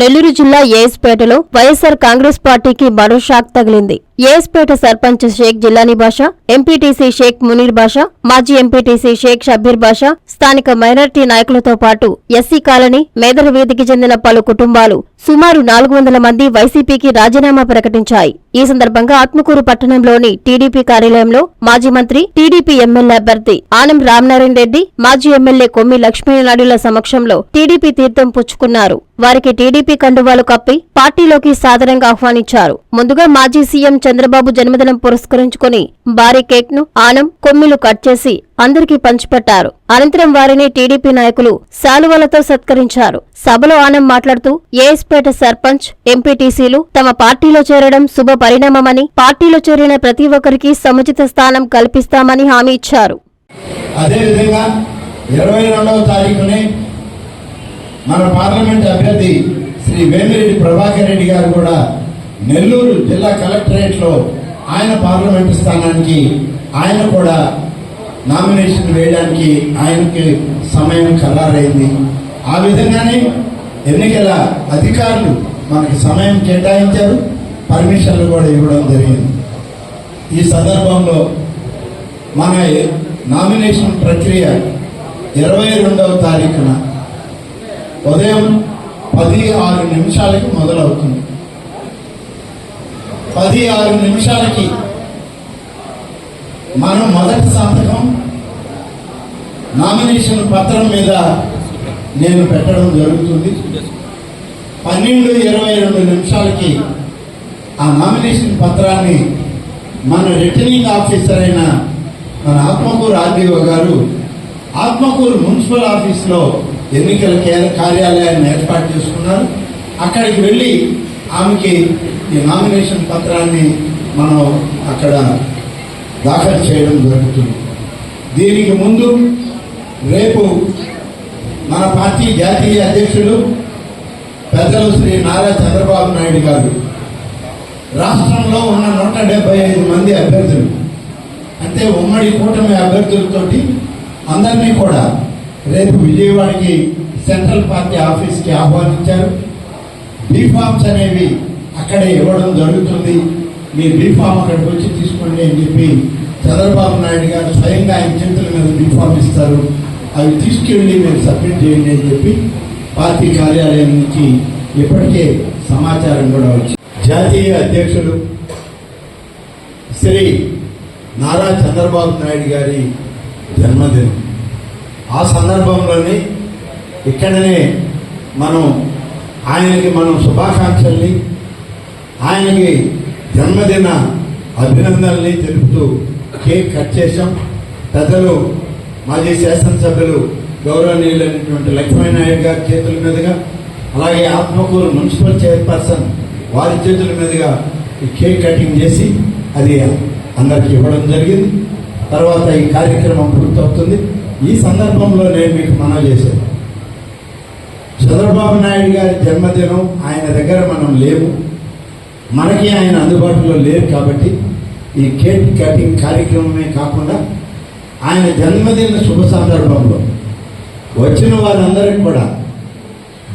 నెల్లూరు జిల్లా ఏఎస్పేటలో వైఎస్సార్ కాంగ్రెస్ పార్టీకి మరో షాక్ తగిలింది. ఏఎస్పేట సర్పంచ్ షేక్ జిల్లానీ బాషా ఎంపీటీసీ షేక్ మునీర్ బాషా మాజీ ఎంపీటీసీ షేక్ షబ్బీర్ బాషా స్థానిక మైనార్టీ నాయకులతో పాటు ఎస్సీ కాలనీ మేదర వీధికి చెందిన పలు కుటుంబాలు సుమారు నాలుగు వందల మంది వైసీపీకి రాజీనామా ప్రకటించాయి. ఈ సందర్భంగా ఆత్మకూరు పట్టణంలోని టీడీపీ కార్యాలయంలో మాజీ మంత్రి టీడీపీ ఎమ్మెల్యే అభ్యర్థి ఆనం రామనారాయణ రెడ్డి మాజీ ఎమ్మెల్యే కొమ్మి లక్ష్మీనాయుడుల సమక్షంలో టీడీపీ తీర్థం పుచ్చుకున్నారు. వారికి టీడీపీ కండువాలు కప్పి పార్టీలోకి సాదరంగా ఆహ్వానించారు. ముందుగా మాజీ సీఎం చంద్రబాబు జన్మదినం పురస్కరించుకుని భారీ కేక్ను ఆనం కొమ్మిలు కట్ చేసి అందరికీ పంచిపెట్టారు. అనంతరం వారిని టీడీపీ నాయకులు శాలువలతో సత్కరించారు. సభలో ఆనం మాట్లాడుతూ ఏఎస్పేట సర్పంచ్ ఎంపీటీసీలు తమ పార్టీలో చేరడం శుభ పరిణామమని పార్టీలో చేరిన ప్రతి ఒక్కరికి సముచిత స్థానం కల్పిస్తామని హామీ ఇచ్చారు. అదేవిధంగా ఇరవై రెండవ తారీఖునే మన పార్లమెంట్ అభ్యర్థి శ్రీ వేమిరెడ్డి ప్రభాకర్ రెడ్డి గారు కూడా నెల్లూరు జిల్లా కలెక్టరేట్లో ఆయన పార్లమెంటు స్థానానికి ఆయన కూడా నామినేషన్ వేయడానికి ఆయనకి సమయం ఖరారైంది. ఆ విధంగానే ఎన్నికల అధికారులు మనకి సమయం కేటాయించారు పర్మిషన్లు కూడా ఇవ్వడం జరిగింది. ఈ సందర్భంలో మన నామినేషన్ ప్రక్రియ ఇరవై రెండవ తారీఖున ఉదయం పది ఆరు నిమిషాలకి మొదలవుతుంది. పది ఆరు నిమిషాలకి మనం మొదటి సంతకం నామినేషన్ పత్రం మీద నేను పెట్టడం జరుగుతుంది. పన్నెండు ఇరవై రెండు నిమిషాలకి ఆ నామినేషన్ పత్రాన్ని మన రిటర్నింగ్ ఆఫీసర్ అయిన మన ఆత్మకూరు ఆర్డీఓ గారు ఆత్మకూరు మున్సిపల్ ఆఫీస్లో ఎన్నికల కేంద్ర కార్యాలయాన్ని ఏర్పాటు చేసుకున్నారు. అక్కడికి వెళ్ళి ఆమెకి ఈ నామినేషన్ పత్రాన్ని మనం అక్కడ దాఖలు చేయడం జరుగుతుంది. దీనికి ముందు రేపు మన పార్టీ జాతీయ అధ్యక్షులు పెద్దలు శ్రీ నారా చంద్రబాబు నాయుడు గారు రాష్ట్రంలో ఉన్న నూట డెబ్బై ఐదు మంది అభ్యర్థులు అంటే ఉమ్మడి కూటమి అభ్యర్థులతోటి అందరినీ కూడా రేపు విజయవాడకి సెంట్రల్ పార్టీ ఆఫీస్కి ఆహ్వానించారు. బీఫామ్స్ అనేవి అక్కడే ఇవ్వడం జరుగుతుంది. మీ బీఫామ్ అక్కడికి వచ్చి తీసుకోండి అని చెప్పి చంద్రబాబు నాయుడు గారు స్వయంగా ఆయన చేతుల మీద బీఫామ్ ఇస్తారు. అవి తీసుకెళ్ళి మీరు సబ్మిట్ చేయండి అని చెప్పి పార్టీ కార్యాలయం నుంచి ఇప్పటికే సమాచారం కూడా వచ్చింది. జాతీయ అధ్యక్షులు శ్రీ నారా చంద్రబాబు నాయుడు గారి జన్మదినం. ఆ సందర్భంలోనే ఇక్కడనే మనం ఆయనకి మనం శుభాకాంక్షల్ని ఆయనకి జన్మదిన అభినందనల్ని తెలుపుతూ కేక్ కట్ చేశాం. పెద్దలు మాజీ శాసనసభ్యులు గౌరవనీయులైనటువంటి లక్ష్మీనాయుడు గారి చేతుల మీదుగా అలాగే ఆత్మకూరు మున్సిపల్ చైర్పర్సన్ వారి చేతుల మీదుగా ఈ కేక్ కటింగ్ చేసి అది అందరికి ఇవ్వడం జరిగింది. తర్వాత ఈ కార్యక్రమం పూర్తవుతుంది. ఈ సందర్భంలో నేను మీకు మనవి చేశాను చంద్రబాబు నాయుడు గారి జన్మదినం ఆయన దగ్గర మనం లేము. మనకి ఆయన అందుబాటులో లేరు కాబట్టి ఈ కేక్ కటింగ్ కార్యక్రమమే కాకుండా ఆయన జన్మదిన శుభ సందర్భంలో వచ్చిన వారందరికి కూడా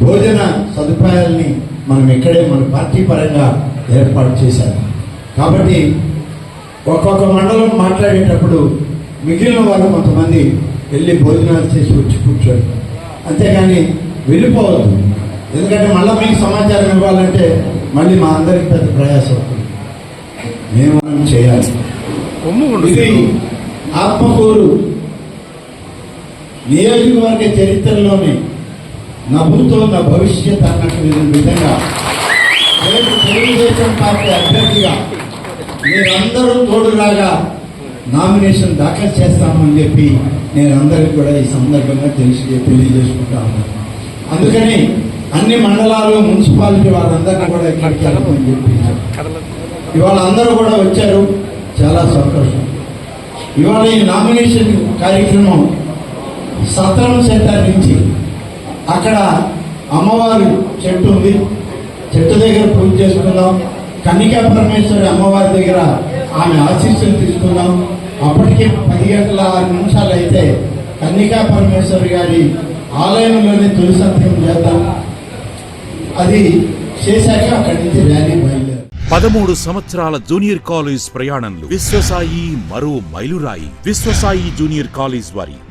భోజన సదుపాయాల్ని మనం ఇక్కడే మన పార్టీ పరంగా ఏర్పాటు చేశాం కాబట్టి ఒక్కొక్క మండలం మాట్లాడేటప్పుడు మిగిలిన వారు కొంతమంది వెళ్ళి భోజనాలు చేసి వచ్చి కూర్చోండి అంతేగాని వెళ్ళిపోవద్దు ఎందుకంటే మళ్ళీ మీకు సమాచారం ఇవ్వాలంటే మళ్ళీ మా అందరికి పెద్ద ప్రయాసం అవుతుంది. మేము మనం చేయాలి. ఇది ఆత్మకూరు నియోజకవర్గ చరిత్రలోనే నవ్వుతోన్న భవిష్యత్ అన్నట్టు విధంగా రేపు తెలుగుదేశం పార్టీ అభ్యర్థిగా మీరందరూ తోడులాగా నామినేషన్ దాఖలు చేస్తామని చెప్పి నేను అందరికీ కూడా ఈ సందర్భంగా తెలిసి తెలియజేసుకుంటా ఉన్నాను. అందుకని అన్ని మండలాలు మున్సిపాలిటీ వాళ్ళందరినీ కూడా ఇక్కడికి ఇవాళ అందరూ కూడా వచ్చారు. చాలా సంతోషం. ఇవాళ ఈ నామినేషన్ కార్యక్రమం సత్రం సెంటర్ నుంచి అక్కడ అమ్మవారి చెట్టు ఉంది. చెట్టు దగ్గర పూజ చేసుకుందాం. కన్నికా పరమేశ్వరి అమ్మవారి దగ్గర ఆమె ఆశీస్సులు తీసుకుందాం. అప్పటికే పది గంటల ఆరు నిమిషాలు అయితే కన్నికా పరమేశ్వరి గారి ఆలయంలోనే తొలి సత్యం చేద్దాం. అది చేశాక అక్కడి నుంచి ర్యాలీ బయలుదేరు పదమూడు సంవత్సరాల జూనియర్ కాలేజ్ ప్రయాణంలో విశ్వసాయి మరో మైలురాయి. విశ్వసాయి జూనియర్ కాలేజ్ వారి